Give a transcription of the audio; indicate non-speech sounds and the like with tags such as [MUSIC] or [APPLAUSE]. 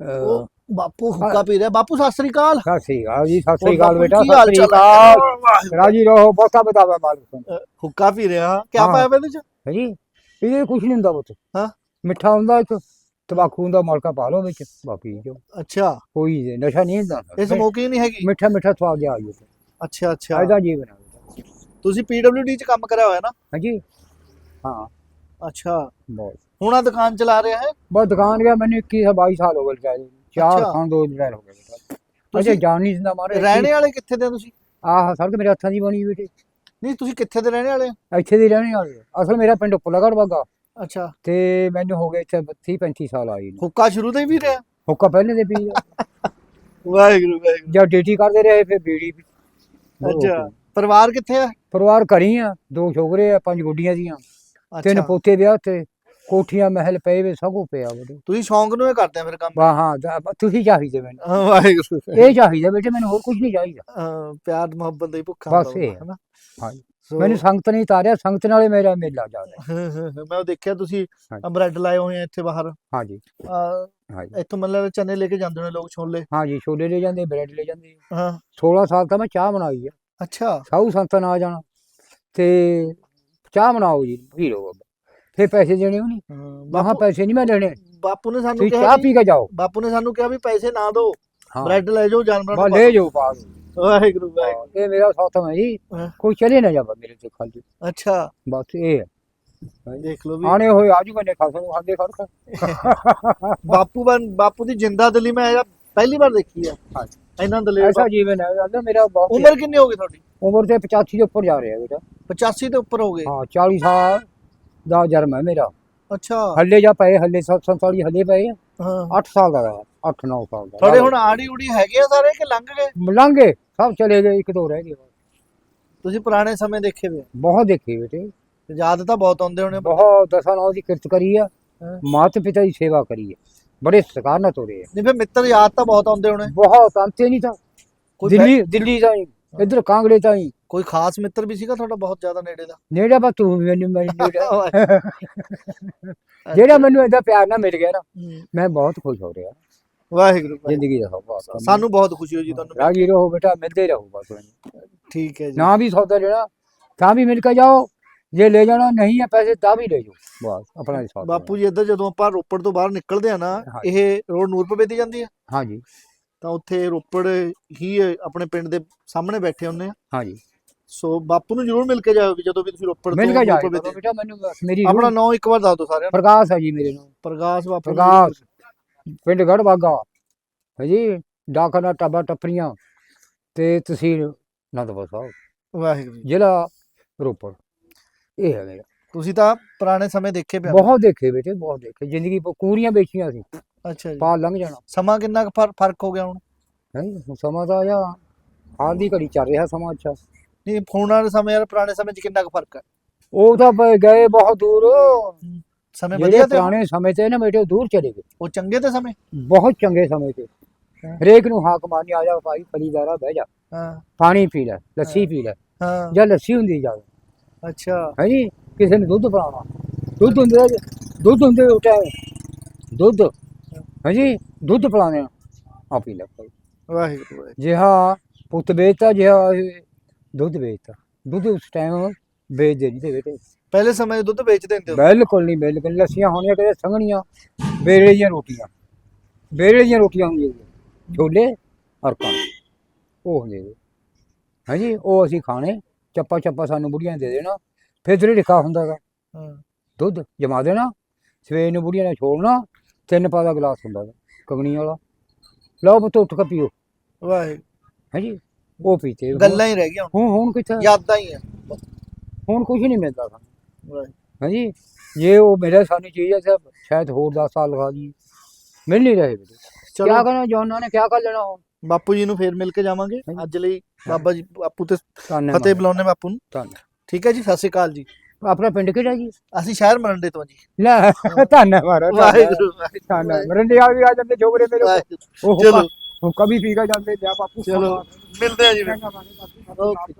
ਉਹ ਬਾਪੂ ਹੁੱਕਾ ਪੀ ਰਿਹਾ ਬਾਪੂ ਸਤਿ ਸ੍ਰੀ ਅਕਾਲ। ਸਤਿ ਸ੍ਰੀ ਅਕਾਲ ਜੀ ਸਤਿ ਸ੍ਰੀ ਅਕਾਲ ਬੇਟਾ ਸਤਿ ਸ੍ਰੀ? ਅਕਾਲ। ਰਾਜੀ ਰਹੋ ਬਹੁਤਾ ਬਤਾਵਾ ਮਾਲਕ ਹੁੱਕਾ ਪੀ ਰਿਹਾ। ਕੀ। ਪਾਇਆ ਇਹਦੇ ਚ? ਜੀ ਇਹਦੇ ਕੁਝ ਨਹੀਂ ਹੁੰਦਾ ਪੁੱਤ। ਹਾਂ। ਮਿੱਠਾ ਹੁੰਦਾ ਇੱਕ ਤਬਾਕੂ ਹੁੰਦਾ ਮਲਕਾ ਪਾ ਲਓ ਵਿੱਚ ਬਾਕੀ ਜੋ। ਅੱਛਾ। ਕੋਈ ਨਸ਼ਾ ਨਹੀਂ ਹੁੰਦਾ। ਇਹ ਸਮੋਕਿੰਗ ਨਹੀਂ ਹੈਗੀ? ਮਿੱਠਾ ਮਿੱਠਾ ਸਵਾਦ ਜਿਹਾ ਆਈ ਅੱਛਾ ਅੱਛਾ। ਇਹਦਾ ਜੀਵਨ ਤੁਸੀਂ ਪੀਡਬਲਯੂਡੀ ਚ ਕੰਮ ਕਰਿਆ ਹੋਇਆ ਨਾ? ਹਾਂਜੀ। ਹਾਂ। ਅੱਛਾ। ਬਹੁਤ ਹੁਣ ਆ ਦੁਕਾਨ ਚਲਾ ਰਿਹਾ ਹੈ? ਬਸ ਦੁਕਾਨ ਗਿਆ ਮੈਨੂੰ 21 22 ਸਾਲ ਹੋ ਗਏ ਚਾਹੇ ਚਾਰ ਅੱਛਾ। ਖਾਂ ਦੋ ਦਿਨ ਹੋ ਗਏ ਬੇਟਾ ਅਜੇ ਤੁਸੀਂ ਜਾਣ ਨਹੀਂ ਦਿੰਦਾ ਮਾਰੇ। ਰਹਿਣੇ ਵਾਲੇ ਕਿੱਥੇ ਦੇ ਆ ਤੁਸੀਂ? ਆਹ ਸੜਕ ਮੇਰੇ ਹੱਥਾਂ ਦੀ ਬਣੀ ਬੇਟੇ ਨਹੀਂ ਤੁਸੀਂ ਕਿੱਥੇ ਦੇ ਰਹਿਣੇ ਵਾਲੇ ਆ? ਇੱਥੇ ਦੀ ਰਹਿਣੇ ਵਾਲੇ ਆ। ਅਸਲ ਮੇਰਾ ਪਿੰਡ ਪੁਲਾਗੜ ਬਾਗਾ ਅੱਛਾ। ਤੇ ਮੈਨੂੰ ਹੋ ਗਏ ਇੱਥੇ 30 35 ਸਾਲ ਆਈ ਨੂੰ। ਹੁੱਕਾ ਸ਼ੁਰੂ ਤੋਂ ਹੀ ਵੀ ਰਿਹਾ? ਹੁੱਕਾ ਪਹਿਲੇ ਦੇ ਪੀ ਲਿਆ। [LAUGHS] ਵਾਹਿਗੁਰੂ ਵਾਹਿਗੁਰੂ। ਜਦ ਡਿਊਟੀ ਕਰਦੇ ਰਹੇ ਫਿਰ ਬੀੜੀ ਵੀ ਅੱਛਾ। ਪਰਿਵਾਰ ਕਿੱਥੇ ਆ? ਪਰਿਵਾਰ ਘਰੀ ਆ। ਦੋ ਛੋਕਰੇ ਆ ਪੰਜ ਗੁੱਡੀਆਂ ਦੀਆਂ ਤਿੰਨ ਅੱਛਾ ਪੋਤੇ ਵਿਆਹ ਤੇ। ਕੋਠੀਆਂ ਮਹਿਲ ਪਏ ਵੇ ਸਭ ਕੁਛ ਪਿਆ ਬੜੇ। ਤੁਸੀਂ ਸ਼ੌਂਕ ਨੂੰ ਇਹ ਕਰਦੇ ਆ ਫਿਰ ਕੰਮ? ਵਾਹ ਹਾਂ ਤੁਸੀਂ ਚਾਹੀਦੇ ਮੈਨੂੰ। ਹਾਂ, ਵਾਹਿਗੁਰੂ। ਇਹ ਚਾਹੀਦਾ ਬੇਟੇ ਮੈਨੂੰ ਹੋਰ ਕੁਝ ਨਹੀਂ ਚਾਹੀਦਾ। ਹਾਂ, ਪਿਆਰ ਮੁਹੱਬਤ ਦਾ ਹੀ ਭੁੱਖਾ ਬਸ ਹੁੰਦਾ ਇਹ ਬੰਦਾ, ਹਨਾ। ਹਾਂਜੀ। ਸੋ, ਮੈਨੂੰ ਸੰਗਤ ਨਹੀਂ ਤਾਰਿਆ ਸੰਗਤ ਨਾਲੇ ਮੇਰਾ ਮੇਲਾ ਜਾਂਦਾ ਹਾਂ, ਹਾਂ, ਹਾਂ, ਮੈਂ ਉਹ ਦੇਖਿਆ ਤੁਸੀਂ ਹਾਂਜੀ। ਬ੍ਰੈਡ ਲਾਏ ਹੋਏ ਆ ਇੱਥੇ ਬਾਹਰ। ਹਾਂਜੀ। ਅਹ, ਹਾਂਜੀ। ਇੱਥੋਂ ਮਤਲਬ ਚਨੇ ਲੈ ਕੇ ਜਾਂਦੇ ਨੇ ਲੋਕ ਛੋਲੇ। ਹਾਂਜੀ ਛੋਲੇ ਲੈ ਜਾਂਦੇ ਬ੍ਰੈਡ ਲੈ ਜਾਂਦੇ। ਹਾਂ। 16 ਸਾਲ ਤਾਂ ਮੈਂ ਚਾਹ ਬਣਾਈ ਆ। ਅੱਛਾ। ਸਾਊ ਸੰਤਾਂ ਆ ਜਾਣਾ। ਤੇ ਚਾਹ ਬਣਾਓ ਜੀ ਪੀਰੋ ਬਾਬਾ। ਫਿਰ ਪੈਸੇ ਦੇਣੇ ਉਹ ਨਹੀਂ ਹਾਂ, ਮਹਾ ਪੈਸੇ ਨਹੀਂ ਮੈਂ ਦੇਣੇ। ਬਾਪੂ ਨੇ ਸਾਨੂੰ ਤੁਸੀਂ ਕਿਹਾ ਚਾਹ ਵੀ- ਪੀ ਕੇ ਜਾਓ। ਬਾਪੂ ਨੇ ਸਾਨੂੰ ਕਿਹਾ ਵੀ ਪੈਸੇ ਨਾ ਦਿਓ। ਹਾਂ। ਬ੍ਰੈਡ ਲੈ ਜਾਓ ਜਾਨਵਰਾਂ ਬਾ ਨੂੰ ਲੈ ਜਾਓ ਪਾ ਦਿਓ। ਵਾਹਿਗੁਰੂ ਵਾਹਿਗੁਰੂ। ਇਹ ਮੇਰਾ ਸਾਥਮ ਹੈ ਜੀ। ਹਾਂ। ਕੋਈ ਚਲੇ ਨਾ ਜਾਵਾ ਮੇਰੇ ਤੋਂ ਖਾਲੀ। ਅੱਛਾ। ਬਸ ਇਹ ਹੈ। ਦੇਖ ਲਓ ਵੀ। ਆਣੇ ਹੋਏ ਆਜੂ ਮੈਨੇ ਖਾਸਾ ਨੂੰ ਖਾਦੇ ਖੜਕਾ [LAUGHS] ਬਾਪੂ ਬਨ ਬਾਪੂ ਦੀ ਜਿੰਦਾ ਦਿਲੀ ਮੈਂ ਇਹ ਪਹਿਲੀ ਵਾਰ ਦੇਖੀ ਆ। ਹਾਂਜੀ। ਇਹਨਾਂ ਦਲੇਰ ਐਸਾ ਜੀਵਨ ਹੈ ਅੱਲਾ ਮੇਰਾ ਬਹੁਤ ਉਮਰ ਕਿੰਨੀ ਹੋ ਗਈ ਤੁਹਾਡੀ? ਉਮਰ ਤੇ 85 ਦੇ ਉੱਪਰ ਜਾ ਰਿਹਾ ਬੇਟਾ। 85 ਦੇ ਉੱਪਰ ਹੋ ਗਏ। ਹਾਂ 40 ਸਾਲ। ਦਾ ਜਨਮ ਹੈ ਮੇਰਾ। ਅੱਛਾ। ਹੱਲੇ ਜਾ ਪਏ ਹੱਲੇ 47 ਹੱਲੇ ਪਏ ਹਾਂ। 8 ਸਾਲ ਦਾ 8 9 ਸਾਲ ਦਾ। ਤੁਹਾਡੇ ਹੁਣ ਆੜੀ ਉੜੀ ਹੈਗੇ ਆ ਸਾਰੇ ਕਿ ਲੰਘ ਗਏ? ਲੰਘੇ ਸਭ ਚਲੇ ਗਏ ਇੱਕ ਦੋ ਰਹਿ ਗਏ ਤੁਸੀਂ ਪੁਰਾਣੇ ਸਮੇਂ ਦੇਖੇ ਵੇ? ਬਹੁਤ ਦੇਖੇ ਬੇਟੇ। ਯਾਦ ਤਾਂ ਬਹੁਤ ਆਉਂਦੇ ਹੋਣੇ। ਬਹੁਤ ਦਸਾਂ ਨੌ ਦੀ ਕਿਰਤ ਕਰੀ ਆ। ਮਾਤਾ ਪਿਤਾ ਦੀ ਸੇਵਾ ਕਰੀ ਹੈ ਬੜੇ ਸਤਿਕਾਰ ਨਾਲ ਤੋਰੇ ਆ। ਨਹੀਂ ਫਿਰ ਮਿੱਤਰ ਯਾਦ ਤਾਂ ਬਹੁਤ ਆਉਂਦੇ ਹੋਣੇ। ਬਹੁਤ ਅੰਤੇ ਨਹੀਂ ਤਾਂ। ਫੈ- ਦਿੱਲੀ ਦਿੱਲੀ ਤਾਈ ਇਧਰ ਕਾਂਗੜੇ ਤਾਈ। ਕੋਈ ਖਾਸ ਮਿੱਤਰ ਵੀ ਸੀਗਾ ਤੁਹਾਡਾ ਬਹੁਤ ਜ਼ਿਆਦਾ ਨੇੜੇ ਦਾ? ਨੇੜੇ ਬਾ ਤੂੰ ਮੈਨੂੰ ਮੈਨੂੰ [LAUGHS] ਨੇੜੇ। [LAUGHS] ਜਿਹੜਾ ਮੈਨੂੰ ਇਹਦਾ ਪਿਆਰ ਨਾਲ ਮਿਲ ਗਿਆ ਨਾ ਹੂੰ। ਮੈਂ ਬਹੁਤ ਖੁਸ਼ ਹੋ ਰਿਹਾ। ਵਾਹਿਗੁਰੂ। ਜ਼ਿੰਦਗੀ ਦਾ ਬਹੁਤ ਸਾਨੂੰ ਬਹੁਤ ਖੁਸ਼ੀ ਹੋਈ ਜੀ ਤੁਹਾਨੂੰ ਰਾਜੀ ਰਹੋ ਬੇਟਾ ਮਿਲਦੇ ਰਹੋ ਬਸ। ਠੀਕ ਹੈ ਜੀ। ਨਾ ਵੀ ਸੌਦਾ ਲੈਣਾ ਤਾਂ ਵੀ ਮਿਲ ਕੇ ਜਾਓ। ਜੇ ਲੈ ਜਾਣਾ ਨਹੀਂ ਹੈ ਪੈਸੇ ਤਾਂ ਵੀ ਲੈ ਜਾਓ। ਬਸ ਆਪਣਾ ਹੀ ਸੌਦਾ। ਬਾਪੂ ਜੀ ਇੱਧਰ ਜਦੋਂ ਆਪਾਂ ਰੋਪੜ ਤੋਂ ਬਾਹਰ ਨਿਕਲਦੇ ਆ ਨਾ ਹਾਂ। ਇਹ ਰੋਡ ਨੂਰਪੁਰ ਦੀ ਜਾਂਦੀ ਆ ਹਾਂਜੀ ਤਾਂ ਉੱਥੇ ਰੋਪੜ ਹੀ ਆਪਣੇ ਪਿੰਡ ਦੇ ਸਾਹਮਣੇ ਬੈਠੇ ਹੁੰਨੇ ਆ। ਹਾਂਜੀ। ਸੋ ਬਾਪੂ ਨੂੰ ਜ਼ਰੂਰ ਮਿਲ ਕੇ ਜਾਓ ਵੀ ਜਦੋਂ ਵੀ ਤੁਸੀਂ ਰੋਪੜ ਮਿਲ ਕੇ ਬੇਦੀ- ਬੇਟਾ ਮੈਨੂੰ ਮੇਰੀ ਆਪਣਾ ਨਾਮ ਇੱਕ ਵਾਰ ਦੱਸ ਦਿਓ ਸਾਰਿਆਂ ਨੂੰ। ਪ੍ਰਕਾਸ਼ ਹੈ ਜੀ ਮੇਰੇ ਨੂੰ। ਪ੍ਰਕਾਸ਼ ਬਾਪੂ ਪ੍ਰਕਾਸ਼। ਪਿੰਡ ਗੜ ਬਾਗਾ ਹੈ ਜੀ ਡਾਕਨਾ ਟੱਬਾ ਟੱਪਰੀਆਂ ਤੇ ਤਹਿਸੀਲ ਅਨੰਦਪੁਰ ਸਾਹਿਬ। ਵਾਹਿਗੁਰੂ। ਜ਼ਿਲ੍ਹਾ ਰੋਪੜ। ਇਹ ਹੈ ਮੇਰਾ ਤੁਸੀਂ ਤਾਂ ਪੁਰਾਣੇ ਸਮੇਂ ਦੇਖੇ ਪਿਆ। ਬਹੁਤ ਦੇਖੇ ਬੇਟੇ ਬਹੁਤ ਦੇਖੇ। ਜ਼ਿੰਦਗੀ ਪ- ਕੂੜੀਆਂ ਵੇਚੀਆਂ ਸੀ। ਅੱਛਾ ਜੀ। ਪਾਰ ਲੰਘ ਜਾਣਾ। ਸਮਾਂ ਕਿੰਨਾ ਕੁ ਫਰ- ਫ਼ਰਕ ਹੋ ਗਿਆ ਹੁਣ? ਹੈ ਸਮਾਂ ਤਾਂ ਆ ਹਾਲ ਦੀ ਘੜੀ ਚੱਲ ਰਿਹਾ ਸਮਾਂ ਅੱਛਾ। ਨਹੀਂ ਫੋਨ ਵਾਲੇ ਸਮੇਂ ਯਾਰ ਪੁਰਾਣੇ ਸਮੇਂ 'ਚ ਕਿੰਨਾ ਕੁ ਫ਼ਰਕ ਹੈ? ਉਹ ਤਾਂ ਗਏ ਬਹੁਤ ਦੂਰ। ਸਮੇਂ ਜਿਹੜੇ ਵਧੀਆ ਤੇ ਪੁਰਾਣੇ ਸਮੇਂ ਤੇ ਨਾ ਬੇਟੇ ਉਹ ਦੂਰ ਚਲੇ ਗਏ। ਉਹ ਚੰਗੇ ਤੇ ਸਮੇਂ? ਬਹੁਤ ਚੰਗੇ ਸਮੇਂ ਤੇ ਹਾਂ। ਹਰੇਕ ਨੂੰ ਹਾਕ ਮਾਰਨੀ ਆ ਜਾ ਭਾਈ ਖਰੀਦਾਰਾ ਬਹਿ ਜਾ। ਹਾਂ। ਪਾਣੀ ਪੀ ਲੈ ਲੱਸੀ ਪੀ ਲੈ। ਹਾਂ। ਜਾਂ ਲੱਸੀ ਹੁੰਦੀ ਜਾ ਅੱਛਾ। ਹੈ ਜੀ ਕਿਸੇ ਨੂੰ ਦੁੱਧ ਪਿਲਾਉਣਾ। ਦੁੱਧ ਹੁੰਦੇ ਦੁੱਧ ਹੁੰਦੇ ਉਟਾ ਦੁੱਧ। ਹੈ ਜੀ ਦੁੱਧ ਪਿਲਾਉਣੇ ਆ ਆ ਪੀ ਲੈ ਭਾਈ ਵਾਹਿਗੁਰੂ। ਵਾਹਿਗੁਰੂ। ਜਿਹਾ ਪੁੱਤ ਵੇਚਤਾ ਜਿਹਾ ਇਹ ਦੁੱਧ ਵੇਚਤਾ। ਦੁੱਧ ਉਸ ਟਾਈਮ ਵੇਚਦੇ ਨਹੀਂ ਤੇ ਬੇਟੇ ਪਹਿਲੇ ਸਮੇਂ 'ਚ ਦੁੱਧ ਵੇਚਦੇ ਹੁੰਦੇ। ਹੋ ਬਿਲਕੁਲ ਨਹੀਂ ਬਿਲਕੁਲ ਨੀ। ਲੱਸੀਆਂ ਹੋਣੀਆਂ ਕਿਤੇ ਸੰਘਣੀਆਂ। ਬੇੜੇ ਦੀਆਂ ਰੋਟੀਆਂ। ਬੇੜੇ ਦੀਆਂ ਰੋਟੀਆਂ ਹੁੰਦੀਆਂ ਸੀ। ਛੋਲੇ ਔਰ ਕਣਕ। ਉਹ ਹੁੰਦੇ ਸੀ ਹਾਂਜੀ ਉਹ ਅਸੀਂ ਖਾਣੇ। ਚੱਪਾ ਚੱਪਾ ਸਾਨੂੰ ਬੁੜੀਆਂ ਨੇ ਦੇ ਦੇਣਾ। ਫਿਰ ਜਿਹੜੇ ਲਿਖਾ ਹੁੰਦਾਗਾ ਹਾਂ। ਦੁੱਧ ਜਮਾ ਦੇਣਾ। ਸਵੇਰ ਨੂੰ ਬੁੜੀਆਂ ਨੇ ਛੋੜਨਾ ਤਿੰਨ ਪਾ ਦਾ ਗਲਾਸ ਹੁੰਦਾ ਗਾ ਕਗਣੀ ਵਾਲਾ। ਲਓ ਪੁੱਤ ਉੱਠ ਕੇ ਪੀਓ। ਵਾਹਿਗੁਰੂ। ਹਾਂਜੀ ਉਹ ਪੀਤੇ ਹੁਣ- ਗੱਲਾਂ ਹੀ ਰਹਿ ਗਈਆਂ ਹੁਣ। ਹੁਣ ਹੁਣ ਕਿੱਥੇ? ਯਾਦਾਂ ਹੀ ਆ। ਹੁਣ ਕੁਝ ਨਹੀਂ ਮਿਲਦਾ ਸਾਨੂੰ। ਵਾਹਿਗੁਰੂ। ਹਾਂਜੀ ਜੇ ਉਹ ਮੇਰੇ ਸਾਨੂੰ ਚੀਜ਼ ਹੈ ਤਾਂ ਸ਼ਾਇਦ ਹੋਰ 10 ਸਾਲ ਲਗਾ ਦੀ ਮਿਲ ਨਹੀਂ ਰਹੇ ਬੇਟੇ ਚਲੋ। ਕਰਨਾ ਜੋਨਾਂ ਨੇ ਕਿਆ ਕਰ ਲੈਣਾ ਹੁਣ? ਬਾਪੂ ਜੀ ਨੂੰ ਫੇਰ ਮਿਲ ਕੇ ਜਾਵਾਂਗੇ। ਹਾਂਜੀ। ਅੱਜ ਲਈ ਬਾਬਾ ਜੀ ਬਾਪੂ ਤੇ ਫਤਿਹ ਬੁਲਾਉਣੇ ਬਾਪੂ ਨੂੰ। ਧੰਨ ਠੀਕ ਹੈ ਜੀ ਸਤਿ ਸ਼੍ਰੀ ਅਕਾਲ ਜੀ। ਆਪਣਾ ਪਿੰਡ ਕਿਹੜਾ ਜੀ? ਅਸੀਂ ਸ਼ਹਿਰ ਮਰੰਡੇ ਤੋਂ ਜੀ। ਲੈ ਧੰਨਵਾਦ ਵਾਹਿਗੁਰੂ ਧੰਨਵਾਦ। ਮਰੰਡੇ ਆ ਵੀ ਆ ਜਾਂਦੇ ਛੋਕਰੇ ਮੇਰੇ। ਉਹ ਚਲੋ। ਉਹ ਕभी ਪੀ ਕੇ ਜਾਂਦੇ ਜਾ ਬਾਪੂ ਚਲੋ। ਮਿਲਦੇ ਆ ਜੀ ਓਕੇ।